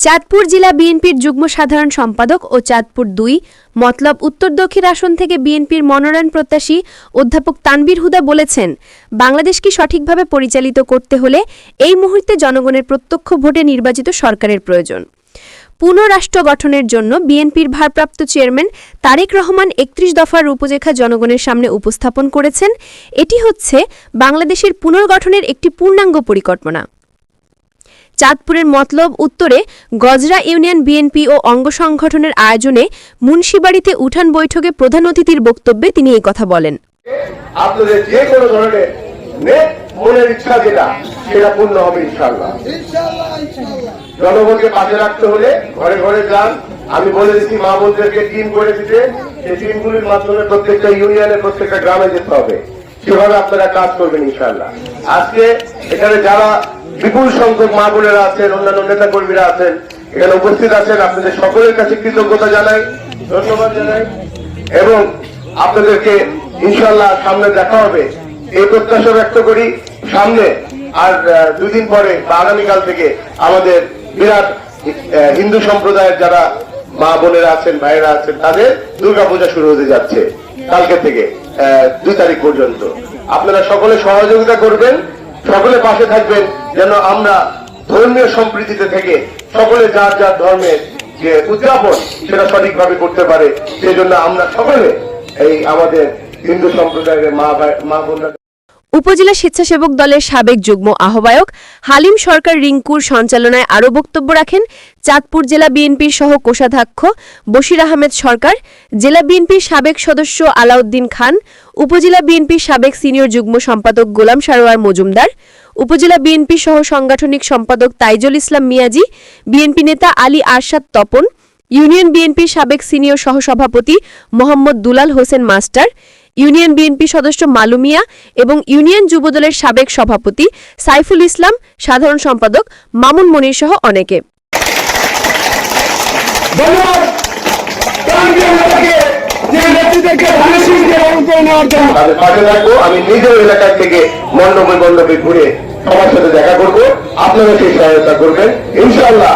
চাঁদপুর জেলা বিএনপির যুগ্ম সাধারণ সম্পাদক ও চাঁদপুর দুই, মতলব উত্তর দক্ষিণ আসন থেকে বিএনপির মনোনয়ন প্রত্যাশী অধ্যাপক তানবীর হুদা বলেছেন, বাংলাদেশকে সঠিকভাবে পরিচালিত করতে হলে এই মুহূর্তে জনগণের প্রত্যক্ষ ভোটে নির্বাচিত সরকারের প্রয়োজন। পুনরাষ্ট্র গঠনের জন্য বিএনপির ভারপ্রাপ্ত চেয়ারম্যান তারেক রহমান একত্রিশ দফার রূপরেখা জনগণের সামনে উপস্থাপন করেছেন। এটি হচ্ছে বাংলাদেশের পুনর্গঠনের একটি পূর্ণাঙ্গ পরিকল্পনা। চাঁদপুরের মতলব উত্তরে গজরা ইউনিয়ন বিএনপি ও অঙ্গ সংগঠনের আয়োজনে মুন্সিবাড়িতে উঠান বৈঠকে প্রধান অতিথির বক্তব্যে তিনি এই কথা বলেন। আপনাদের যে কোনো ধরনের মনের ইচ্ছা যেটা, সেটা পূর্ণ হবে ইনশাল্লাহ জনগণকে পাশে রাখতে হলে ঘরে ঘরে যান। আমি বলে দিচ্ছি, মা বোনদেরকে টিম করে দিতে। সেই টিমগুলির মাধ্যমে প্রত্যেকটা ইউনিয়নের প্রত্যেকটা গ্রামে যেতে হবে। সেভাবে আপনারা কাজ করবেন ইনশাল্লাহ আজকে এখানে যারা বিপুল সংখ্যক মা বোনেরা আছেন, অন্যান্য নেতা কর্মীরা আছেন, এখানে উপস্থিত আছেন। আপনাদের সকলের কাছে কৃতজ্ঞতা জানাই, ধন্যবাদ জানাই। এবং আপনাদেরকে ইনশাল্লাহ সামনে দেখা হবে। এই প্রত্যাশা ব্যক্ত করি, সামনে আর দুদিন পরে বা আগামীকাল থেকে আমাদের বিরাট হিন্দু সম্প্রদায়ের যারা মা বোনেরা আছেন, ভাইয়েরা আছেন, তাদের দুর্গাপূজা শুরু হতে যাচ্ছে। কালকে থেকে দুই তারিখ পর্যন্ত। আপনারা সকলে সহযোগিতা করবেন সকলে পাশে থাকবেন যেন আমরা ধর্মীয় সম্প্রীতিতে থেকে সকলে যার যার ধর্মের যে উদযাপন সেটা সঠিকভাবে করতে পারে, সেই জন্য আমরা সকলে এই আমাদের হিন্দু সম্প্রদায়ের মা ভাই, মা বোনরা উপজেলা স্বেচ্ছাসেবক দলের সাবেক যুগ্ম আহ্বায়ক হালিম সরকার রিঙ্কুর সঞ্চালনায় আরও বক্তব্য রাখেন চাঁদপুর জেলা বিএনপির সহ কোষাধ্যক্ষ বশির আহমেদ সরকার, জেলা বিএনপির সাবেক সদস্য আলাউদ্দিন খান উপজেলা বিএনপির সাবেক সিনিয়র যুগ্ম সম্পাদক গোলাম সারোয়ার মজুমদার, উপজেলা বিএনপি সহ সাংগঠনিক সম্পাদক তাইজুল ইসলাম মিয়াজি, বিএনপি নেতা আলী আরশাদ তপন, ইউনিয়ন বিএনপির সাবেক সিনিয়র সহসভাপতি Mohammad Dulal Hossain master, union BNP সদস্য মালুমিয়া এবং ইউনিয়ন যুবদলের সাবেক সভাপতি সাইফুল ইসলাম, সাধারণ সম্পাদক মামুন মনির সহ অনেকে। ধন্যবাদ। করে নেওয়ার জন্য। তাদের পাশে থাকব। আমি নিজের এলাকার থেকে মণ্ডপে মণ্ডপে ঘুরে সবার সাথে দেখা করব। আপনারা সেই সহায়তা করবেন। ইনশাআল্লাহ